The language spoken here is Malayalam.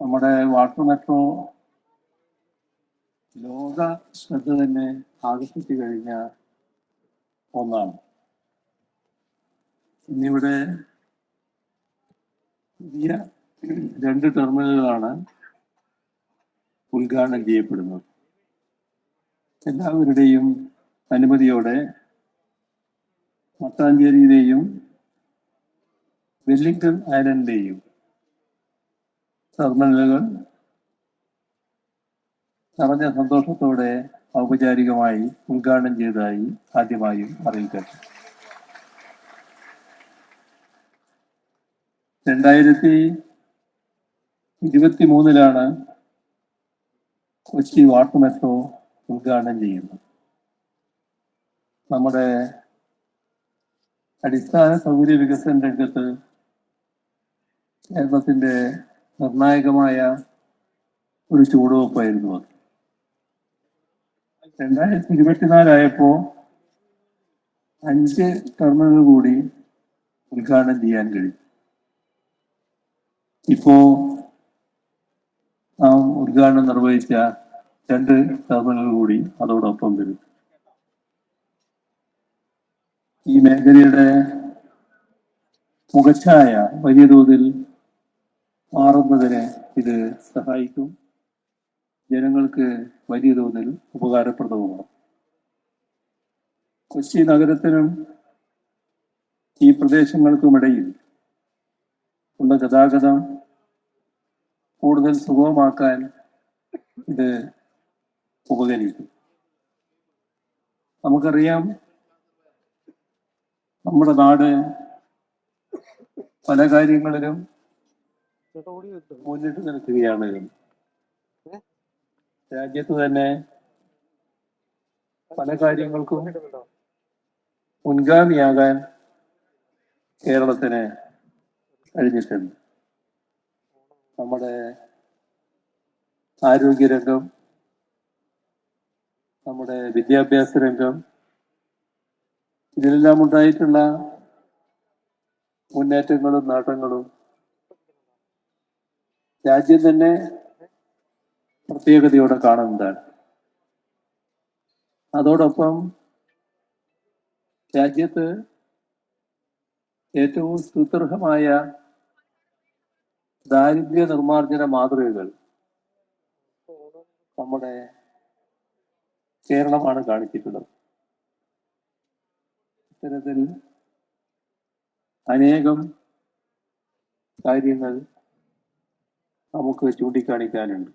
നമ്മുടെ വാട്ടർ മെട്രോ ലോക ശ്രദ്ധ തന്നെ ആകർഷിച്ചു കഴിഞ്ഞ ഒന്നാണ്. ഇന്നിവിടെ പുതിയ രണ്ട് ടെർമിനലുകളാണ് ഉദ്ഘാടനം ചെയ്യപ്പെടുന്നത്. എല്ലാവരുടെയും അനുമതിയോടെ മട്ടാഞ്ചേരിയിലെയും വെല്ലിംഗ്ടൺ ഐലൻഡിലെയും ടെർമിനലുകൾ നിറഞ്ഞ സന്തോഷത്തോടെ ഔപചാരികമായി ഉദ്ഘാടനം ചെയ്തതായി ആദ്യമായും അറിയിക്കട്ടെ രണ്ടായിരത്തി ഇരുപത്തി മൂന്നിലാണ് കൊച്ചി വാട്ടർ മെട്രോ ഉദ്ഘാടനം ചെയ്യുന്നത്. നമ്മുടെ അടിസ്ഥാന സൗകര്യ വികസന രംഗത്ത് കേരളത്തിന്റെ നിർണായകമായ ഒരു ചുവടുവെപ്പായിരുന്നു അത്. രണ്ടായിരത്തി ഇരുപത്തിനാലായപ്പോ അഞ്ച് ടെർമിനൽ കൂടി ഉദ്ഘാടനം ചെയ്യാൻ കഴിയും ഇപ്പോ നാം ഉദ്ഘാടനം നിർവഹിച്ച രണ്ട് ടെർമിനൽ കൂടി അതോടൊപ്പം വരും. ഈ മേഖലയുടെ മുഖച്ഛായ വലിയ തോതിൽ മാറുന്നതിന് ഇത് സഹായിക്കും. ജനങ്ങൾക്ക് വലിയ തോതിൽ ഉപകാരപ്രദവുമാണ്. കൊച്ചി നഗരത്തിനും ഈ പ്രദേശങ്ങൾക്കുമിടയിൽ ഉള്ള ഗതാഗതം കൂടുതൽ സുഗമമാക്കാൻ ഇത് ഉപകരിക്കും. നമുക്കറിയാം നമ്മുടെ നാട് പല കാര്യങ്ങളിലും മുന്നിട്ട് നിൽക്കുകയാണ്. രാജ്യത്ത് തന്നെ പല കാര്യങ്ങൾക്കും മുൻഗാമിയാകാൻ കേരളത്തിന് കഴിഞ്ഞിട്ടുണ്ട്. നമ്മുടെ ആരോഗ്യരംഗം നമ്മുടെ വിദ്യാഭ്യാസ രംഗം ഇതിലെല്ലാം ഉണ്ടായിട്ടുള്ള മുന്നേറ്റങ്ങളും നേട്ടങ്ങളും രാജ്യം തന്നെ പ്രത്യേകതയോടെ കാണുന്നതാണ്. അതോടൊപ്പം രാജ്യത്ത് ഏറ്റവും സുദൃഢമായ ദാരിദ്ര്യ നിർമ്മാർജന മാതൃകകൾ നമ്മുടെ കേരളമാണ് കാണിച്ചിട്ടുള്ളത്. ഇത്തരത്തിൽ അനേകം കാര്യങ്ങൾ നമുക്ക് ചൂണ്ടിക്കാണിക്കാനുണ്ട്.